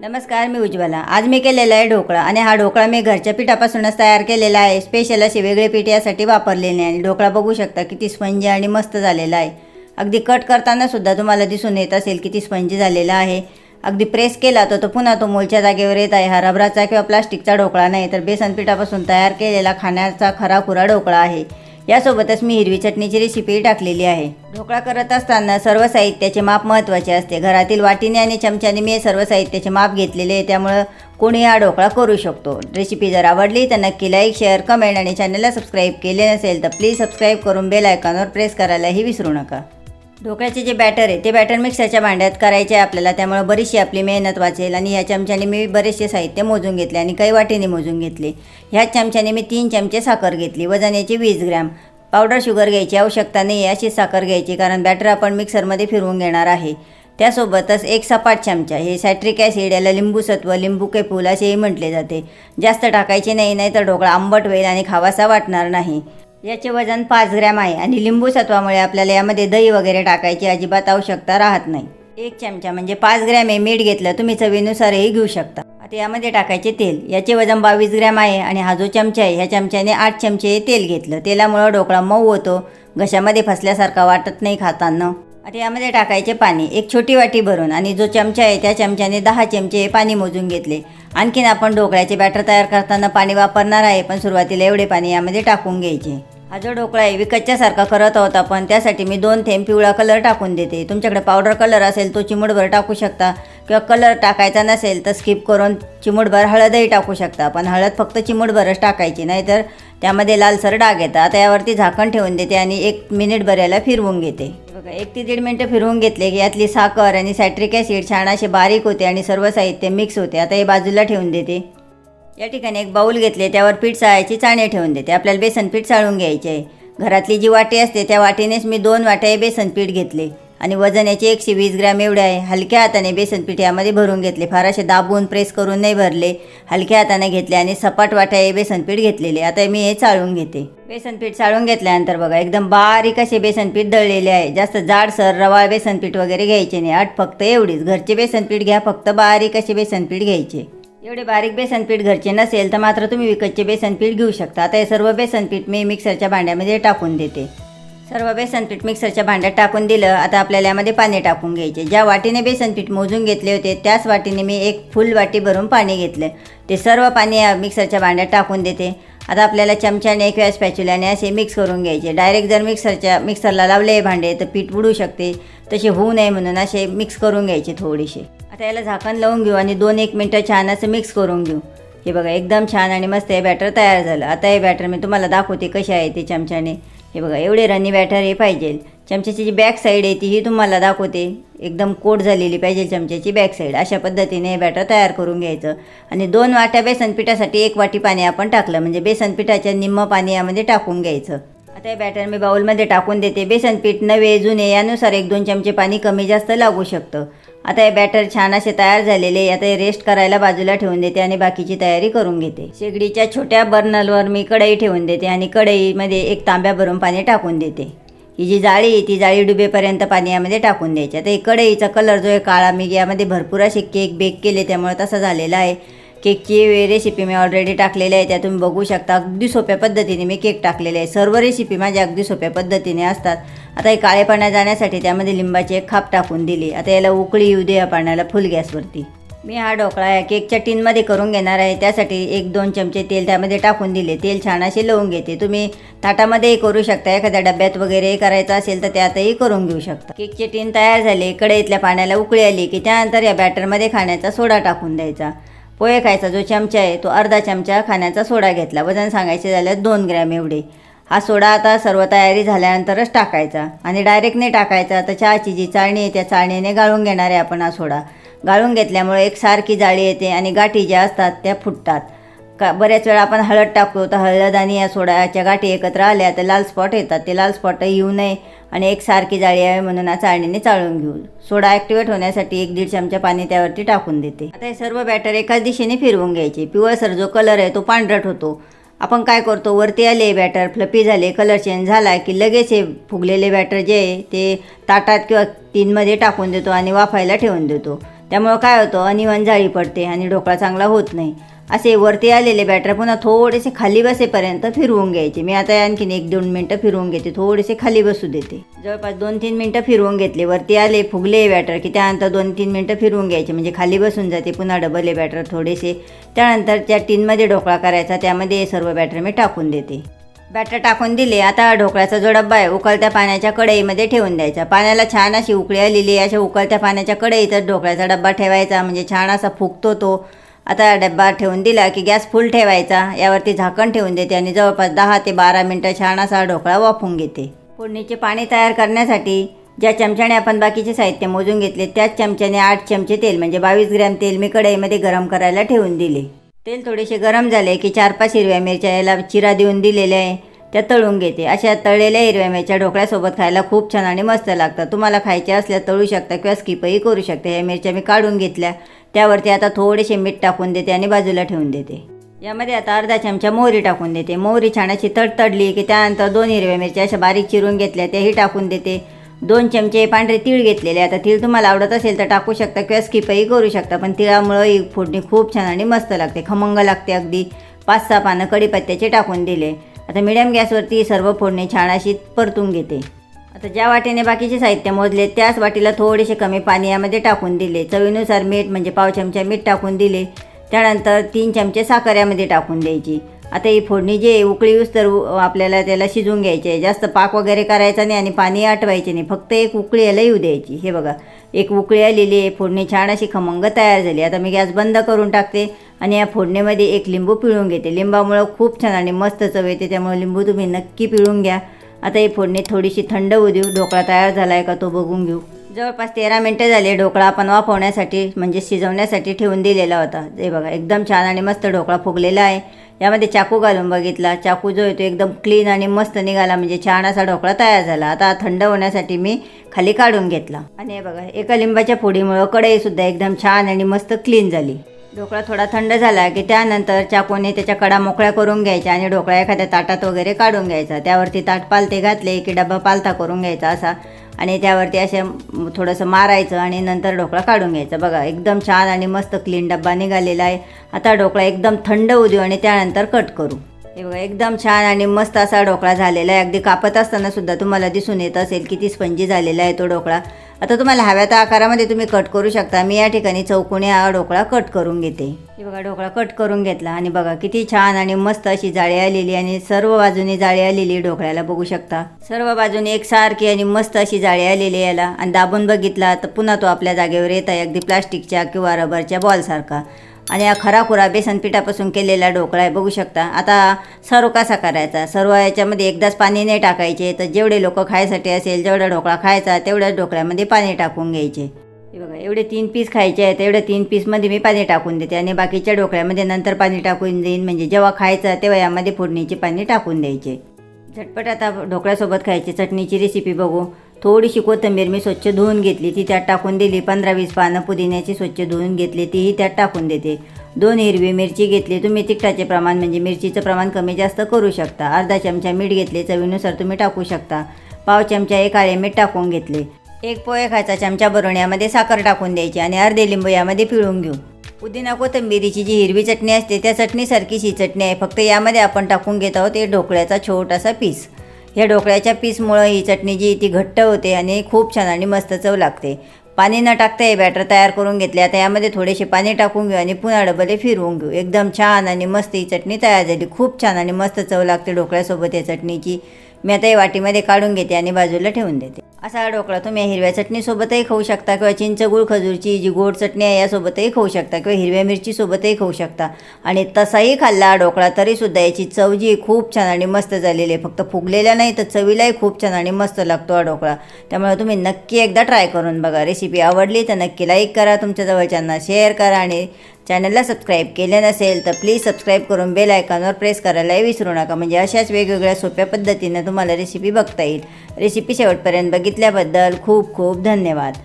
नमस्कार मी उज्ज्वला. आज मी केलेला आहे ढोकळा आणि हा ढोकळा मी घरच्या पिठापासूनच तयार केलेला आहे. स्पेशल असे वेगळे पीठ यासाठी वापरलेले आणि ढोकळा बघू शकता किती स्पंजी आणि मस्त झालेला आहे. अगदी कट करताना सुद्धा तुम्हाला दिसून येत असेल किती स्पंजी झालेला आहे. अगदी प्रेस केला तर तो पुन्हा तो मोलच्या जागेवर येत आहे. हा रबराचा किंवा प्लास्टिकचा ढोकळा नाही तर बेसन पिठापासून तयार केलेला खाण्याचा खरा खुरा ढोकळा आहे. यासोबतच मी हिरवी चटणीची रेसिपी टाकलेली आहे. ढोकळा करत असताना सर्व साहित्याचे माप महत्त्वाचे असते. घरातील वाटीने आणि चमच्याने मी सर्व साहित्याचे माप घेतलेले आहे. त्यामुळं कोणी हा ढोकळा करू शकतो. रेसिपी जर आवडली तर नक्की लाईक शेअर कमेंट आणि चॅनलला सबस्क्राईब केले नसेल तर प्लीज सबस्क्राईब करून बेल आयकॉनवर प्रेस करायलाही विसरू नका. ढोकळ्याचे जे बॅटर आहे ते बॅटर मिक्सरच्या भांड्यात करायचे आहे आपल्याला. त्यामुळे बरीचशी आपली मेहनत वाचेल आणि ह्या चमच्याने मी बरेचसे साहित्य मोजून घेतले आणि काही वाटीने मोजून घेतले. ह्याच चमच्याने मी तीन चमचे साखर घेतली. वजन याची वीस ग्रॅम. पावडर शुगर घ्यायची आवश्यकता नाही आहे साखर घ्यायची कारण बॅटर आपण मिक्सरमध्ये फिरवून घेणार आहे. त्यासोबतच एक सपाट चमचा हे सॅट्रिक ॲसिड याला लिंबूसत्व लिंबू के फूल असेही म्हटले जाते. जास्त टाकायचे नाही नाही तर ढोकळा आंबट होईल आणि खावासा वाटणार नाही. याचे वजन पाच ग्रॅम आहे आणि लिंबू सत्वामुळे आपल्याला यामध्ये दही वगैरे टाकायची अजिबात आवश्यकता राहत नाही. एक चमचा म्हणजे पाच ग्रॅम हे मीठ घेतलं तुम्ही चवीनुसारही घेऊ शकता. आता यामध्ये टाकायचे तेल. याचे वजन बावीस ग्रॅम आहे आणि हा जो चमचा आहे ह्या चमच्याने आठ चमचे तेल घेतलं. तेलामुळं ढोकळा मऊ होतो. घशामध्ये फसल्यासारखा वाटत नाही खाताना. आता यामध्ये टाकायचे पाणी. एक छोटी वाटी भरून आणि जो चमचा आहे त्या चमच्याने दहा चमचे हे पाणी मोजून घेतले. आणखीन आपण ढोकळ्याचे बॅटर तयार करताना पाणी वापरणार आहे पण सुरुवातीला एवढे पाणी यामध्ये टाकून घ्यायचे. हा जो ढोकळा आहे विकतच्यासारखा करत आहोत आपण. त्यासाठी मी दोन थेंब पिवळा कलर टाकून देते. तुमच्याकडे पावडर कलर असेल तो चिमूटभर टाकू शकता. किंवा कलर टाकायचा नसेल तर स्किप करून चिमूटभर हळदही टाकू शकता. पण हळद फक्त चिमूटभरच टाकायची नाहीतर त्यामध्ये लालसर डाग येतात. आता यावरती झाकण ठेवून देते आणि एक मिनिटभर याला फिरवून घेते. बघा एक ते दीड मिनटं फिरवून घेतले की यातली साखर आणि सायट्रिक ॲसिड छान असे बारीक होते आणि सर्व साहित्य मिक्स होते. आता हे बाजूला ठेवून देते. या ठिकाणी एक बाऊल घेतले त्यावर पीठ चाळायची चाणे ठेवून देते. आपल्याला बेसन पीठ चाळून घ्यायचे. आहे घरातली जी वाटी असते त्या वाटीनेच मी दोन वाट्या हे बेसन पीठ घेतले. आणि वजन याचे एकशे वीस ग्रॅम एवढे आहे. हलक्या हाताने बेसन पीठ यामध्ये भरून घेतले. फार असे दाबून प्रेस करून नाही भरले. हलक्या हाताने घेतले आणि सपाट वाट्या हे बेसन पीठ घेतलेले. आता मी हे चाळून घेते. बेसन पीठ चाळून घेतल्यानंतर बघा एकदम बारीक असे बेसन पीठ दळलेले आहे. जास्त जाडसर रवाळ बेसन पीठ वगैरे घ्यायचे नाही. अट फक्त एवढीच. घरचे बेसन पीठ घ्या फक्त बारीक असे बेसन पीठ घ्यायचे. एवढे बारीक बेसन पीठ घरचे नसेल तर मात्र तुम्ही विकतचे बेसन पीठ घेऊ शकता. आता हे सर्व बेसन पीठ मी मिक्सरच्या भांड्यामध्ये टाकून देते. सर्व बेसन पीठ मिक्सरच्या भांड्यात टाकून दिलं आता आपल्याला यामध्ये पाणी टाकून घ्यायचे. ज्या वाटीने बेसन पीठ मोजून घेतले होते त्याच वाटीने मी एक फुल वाटी भरून पाणी घेतलं. ते सर्व पाणी या मिक्सरच्या भांड्यात टाकून देते. आता आपल्याला चमच्याने किंवा स्पॅच्युल्याने असे मिक्स करून घ्यायचे. डायरेक्ट जर मिक्सरच्या मिक्सरला लावले भांडे तर पीठ बुडू शकते. तसे होऊ नये म्हणून असे मिक्स करून घ्यायचे थोडेसे. आता याला झाकण लावून घेऊ आणि दोन एक मिनटं छान असं मिक्स करून घेऊ. हे बघा एकदम छान आणि मस्त हे बॅटर तयार झालं. आता हे बॅटर मी तुम्हाला दाखवते कसे आहे ते चमच्याने. हे बघा एवढे रनी बॅटर हे पाहिजे. चमच्याची जी बॅक साईड आहे ती ही तुम्हाला दाखवते. एकदम कोट झालेली पाहिजे चमच्याची बॅक साईड अशा पद्धतीने हे बॅटर तयार करून घ्यायचं. आणि दोन वाट्या बेसन पिठासाठी एक वाटी पाणी आपण टाकलं. म्हणजे बेसन पिठाच्या निम्म पाणी यामध्ये टाकून घ्यायचं. आता हे बॅटर मी बाउलमध्ये टाकून देते. बेसन पीठ नवे जुने यानुसार एक दोन चमचे पाणी कमी जास्त लागू शकतं. आता हे बॅटर छान असे तयार झालेले आता हे रेस्ट करायला बाजूला ठेवून देते आणि बाकीची तयारी करून घेते. शेगडीच्या छोट्या बर्नलवर मी कढई ठेवून देते आणि कढईमध्ये एक तांब्या भरून पाणी टाकून देते. ही जी जाळी आहे ती जाळी डुबेपर्यंत पाणी यामध्ये टाकून द्यायची. आता हे कढईचा कलर जो आहे काळा मी यामध्ये भरपूर असे केक बेक केले त्यामुळे तसा झालेला आहे. केकची रेसिपी मी ऑलरेडी टाकलेली आहे त्या तुम्ही बघू शकता अगदी सोप्या पद्धतीने मी केक टाकलेले आहे सर्व रेसिपी माझ्या अगदी सोप्या पद्धतीने असतात. आता हे काळेपणा जाण्यासाठी त्यामध्ये लिंबाची एक खाप टाकून दिली. आता याला उकळी येऊ दे या पाण्याला फुल गॅसवरती मी हा ढोकळा या केकच्या टीनमध्ये करून घेणार आहे. त्यासाठी एक दोन चमचे तेल त्यामध्ये टाकून दिले. तेल छान असे लवून घेते. तुम्ही ताटामध्येही करू शकता. एखाद्या डब्यात वगैरे करायचं असेल तर त्यातही करून घेऊ शकता. केकचे टीन तयार झाले. कढईतल्या पाण्याला उकळी आली की त्यानंतर या बॅटरमध्ये खाण्याचा सोडा टाकून द्यायचा. पोहे खायचा जो चमचा आहे तो अर्धा चमचा खाण्याचा सोडा घेतला. वजन सांगायचे झाल्यास दोन ग्रॅम एवढे. हा सोडा आता सर्व तयारी झाल्यानंतरच टाकायचा. आणि डायरेक्ट नाही टाकायचा तर चहाची जी चाळणी आहे त्या चाळणीने गाळून घेणार आहे आपण हा सोडा. गाळून घेतल्यामुळे एक सारखी जाळी येते आणि गाठी ज्या असतात त्या फुटतात. का बऱ्याच वेळा आपण हळद टाकतो तर हळद आणि या सोडाच्या गाठी एकत्र आल्या तर लाल स्पॉट येतात. ते लाल स्पॉट येऊ नये आणि एक सारखी जाळी आहे म्हणून चाळणीने चाळून घेऊ सोडा ॲक्टिवेट होण्यासाठी एक दीड चमचा पाणी त्यावरती टाकून देते. आता हे सर्व बॅटर एकाच दिशेने फिरवून घ्यायचे. पिवळसर जो कलर आहे तो पांढरट होतो. आपण काय करतो वरती आले बॅटर फ्लपी झाले कलर चेंज झाला की लगेच हे फुगलेले बॅटर जे आहे ते ताटात किंवा टीनमध्ये टाकून देतो आणि वाफायला ठेवून देतो. त्यामुळं काय होतं अनिवन जाळी पडते आणि ढोकळा चांगला होत नाही. असे वरती आलेले बॅटर पुन्हा थोडेसे खाली बसेपर्यंत फिरवून घ्यायचे. मी आता आणखीन एक दोन मिनटं फिरवून घेते. थोडेसे खाली बसू देते. जवळपास दोन तीन मिनटं फिरवून घेतले. वरती आले फुगले बॅटर की त्यानंतर दोन तीन मिनटं फिरवून घ्यायचे. म्हणजे खाली बसून जाते पुन्हा डबल बॅटर थोडेसे. त्यानंतर त्या टीनमध्ये ढोकळा करायचा. त्यामध्ये सर्व बॅटर मी टाकून देते. बॅटर टाकून दिले. आता ढोकळ्याचा जो डब्बा आहे उकळत्या पाण्याच्या कढईमध्ये ठेवून द्यायचा. पाण्याला छान अशी उकळी आलेली अशा उकळत्या पाण्याच्या कढईतच ढोकळ्याचा डब्बा ठेवायचा. म्हणजे छान असा फुगतो तो. आता डब्बा ठेवून दिला की गॅस फुल ठेवायचा. यावरती झाकण ठेवून देते आणि जवळपास दहा ते बारा मिनटं छान असा ढोकळा वाफून घेते. फोडणीचे पाणी तयार करण्यासाठी ज्या चमच्याने आपण बाकीचे साहित्य मोजून घेतले त्याच चमच्याने आठ चमचे तेल म्हणजे बावीस ग्रॅम तेल मी कढईमध्ये गरम करायला ठेवून दिले. तेल थोडेसे गरम झाले की चार पाच हिरव्या मिरच्या याला चिरा देऊन दिलेले आहे. त्या तळून घेते. अशा तळलेल्या हिरव्या मिरच्या ढोकळ्यासोबत खायला खूप छान आणि मस्त लागतात. तुम्हाला खायच्या असल्या तळू शकता किंवा स्किपही करू शकता. ह्या मिरच्या मी काढून घेतल्या. त्यावरती आता थोडेसे मीठ टाकून देते आणि बाजूला ठेवून देते. यामध्ये आता अर्धा चमचा मोहरी टाकून देते. मोहरी छान अशी तडतडली की त्यानंतर दोन हिरव्या मिरच्या अशा बारीक चिरून घेतल्या. त्याही टाकून देते. दोन चमचे पांढरे तीळ घेतलेले. आता तीळ तुम्हाला आवडत असेल तर टाकू शकता किंवा स्किपही करू शकता. पण तिळामुळं ही फोडणी खूप छान आणि मस्त लागते. खमंग लागते अगदी. पाच सहा पानं कढीपत्त्याचे टाकून दिले. आता मिडियम गॅसवरती सर्व फोडणी छान अशी परतून घेते. आता ज्या वाटीने बाकीचे साहित्य मोजले त्याच वाटीला थोडेसे कमी पाणी यामध्ये टाकून दिले. चवीनुसार मीठ म्हणजे पाव चमचा मीठ टाकून दिले. त्यानंतर तीन चमचे साखर यामध्ये टाकून द्यायची. आता ही फोडणी जे आहे उकळी येऊस तर आपल्याला त्याला शिजवून घ्यायची आहे. जास्त पाक वगैरे करायचा नाही आणि पाणी आटवायचे नाही. फक्त एक उकळी याला येऊ द्यायची हे बघा एक उकळी आलेली आहे. फोडणी छान अशी खमंग तयार झाली. आता मी गॅस बंद करून टाकते आणि या फोडणीमध्ये एक लिंबू पिळून घेते. लिंबामुळं खूप छान आणि मस्त चव येते. त्यामुळे लिंबू तुम्ही नक्की पिळून घ्या. आता ही फोडणी थोडीशी थंड होऊ देऊ. ढोकळा तयार झाला आहे का तो बघून घेऊ. जवळपास तेरा मिनटं झाले ढोकळा आपण वाफवण्यासाठी म्हणजे शिजवण्यासाठी ठेवून दिलेला होता. हे बघा एकदम छान आणि मस्त ढोकळा फुगलेला आहे. यामध्ये चाकू घालून बघितला. चाकू जो आहे तो एकदम क्लीन आणि मस्त निघाला म्हणजे छान असा ढोकळा तयार झाला. आता थंड होण्यासाठी मी खाली काढून घेतला. आणि हे बघा एका लिंबाच्या फोडीमुळं कढईसुद्धा एकदम छान आणि मस्त क्लीन झाली. ढोकळा थोडा थंड झाला की त्यानंतर चाकूने त्याच्या कडा मोकळ्या करून घ्यायच्या आणि ढोकळा एखाद्या ताटात वगैरे काढून घ्यायचा. त्यावरती ताट पालते घातले की डबा पालथा करून घ्यायचा असा आणि त्यावरती असे थोडंसं मारायचं आणि नंतर ढोकळा काढून घ्यायचा. बघा एकदम छान आणि मस्त क्लीन डब्बा निघालेला आहे. आता ढोकळा एकदम थंड होऊ देऊ आणि त्यानंतर कट करू. हे बघा एकदम छान आणि मस्त असा ढोकळा झालेला आहे. अगदी कापत असताना सुद्धा तुम्हाला दिसून येत असेल किती स्पंजी झालेला आहे तो ढोकळा. आता तुम्हाला हव्या त्या आकारामध्ये तुम्ही कट करू शकता. मी या ठिकाणी चौकोनी हा ढोकळा कट करून घेते. हे बघा ढोकळा कट करून घेतला आणि बघा किती छान आणि मस्त अशी जाळी आलेली आणि सर्व बाजूने जाळी आलेली ढोकळ्याला बघू शकता. सर्व बाजूने एकसारखी आणि मस्त अशी जाळी आलेली याला. आणि दाबून बघितला तर पुन्हा तो आपल्या जागेवर येत आहे अगदी प्लास्टिकच्या किंवा रबरच्या बॉलसारखा आणि हा खराखुरा बेसन पिठापासून केलेला ढोकळा आहे बघू शकता. आता सर्व कसा करायचा? सर्व याच्यामध्ये एकदाच पाणी नाही टाकायचे तर जेवढे लोक खायसाठी असेल जेवढा ढोकळा खायचा तेवढ्याच ढोकळ्यामध्ये पाणी टाकून घ्यायचे. हे बघा एवढे तीन पीस खायचे आहेत एवढ्या तीन पीसमध्ये मी पाणी टाकून देते आणि बाकीच्या ढोकळ्यामध्ये नंतर पाणी टाकून देईन. म्हणजे जेव्हा खायचं तेव्हा यामध्ये फोडणीचे पाणी टाकून द्यायचे. झटपट आता ढोकळ्यासोबत खायची चटणीची रेसिपी बघू. थोडीशी कोथिंबीर मी स्वच्छ धुवून घेतली ती त्यात टाकून दिली. पंधरा वीस पानं पुदिन्याची स्वच्छ धुवून घेतली तीही त्यात टाकून देते. दोन हिरवी मिरची घेतली. तुम्ही तिखटाचे प्रमाण म्हणजे मिरचीचं प्रमाण कमी जास्त करू शकता. अर्धा चमचा मीठ घेतले चवीनुसार तुम्ही टाकू शकता. पाव चमचा एक काळे मीठ टाकून घेतले. एक पोहे खायचा चमचा भरून यामध्ये साखर टाकून द्यायची आणि अर्धे लिंबू यामध्ये पिळून घेऊ. पुदिना कोथिंबिरीची जी हिरवी चटणी असते त्या चटणीसारखीच ही चटणी आहे. फक्त यामध्ये आपण टाकून घेत आहोत हे ढोकळ्याचा छोटासा पीस. ह्या ढोकळ्याच्या पीसमुळं ही चटणी जी ती घट्ट होते आणि खूप छान आणि मस्त चव लागते. पाणी न टाकता हे बॅटर तयार करून घेतले. आता यामध्ये थोडेसे पाणी टाकून घेऊ आणि पुन्हा डबले फिरवून घेऊ. एकदम छान आणि मस्त ही चटणी तयार झाली. खूप छान आणि मस्त चव लागते ढोकळ्यासोबत या चटणीची. मी आता हे वाटीमध्ये काढून घेते आणि बाजूला ठेवून देते. असा ढोकळा तुम्ही हिरव्या चटणीसोबतही खाऊ शकता किंवा चिंच गुळ खजूरची जी गोड चटणी आहे यासोबतही खाऊ शकता किंवा हिरव्या मिरचीसोबतही खाऊ शकता. आणि तसाही खाल्ला ढोकळा तरीसुद्धा याची चव जी खूप छान आणि मस्त झालेली आहे. फक्त फुगलेला नाही तर चवीलाही खूप छान आणि मस्त लागतो हा ढोकळा. त्यामुळे तुम्ही नक्की एकदा ट्राय करून बघा. रेसिपी आवडली तर नक्की लाईक करा तुमच्या जवळच्यांना शेअर करा आणि चॅनलला सबस्क्राईब केले नसेल तर प्लीज सबस्क्राईब करून बेल आयकॉनवर प्रेस करायलाही विसरू नका. म्हणजे अशाच वेगवेगळ्या सोप्या पद्धतीनं तुम्हाला रेसिपी बघता येईल. रेसिपी शेवटपर्यंत बघितल्याबद्दल खूप खूप धन्यवाद.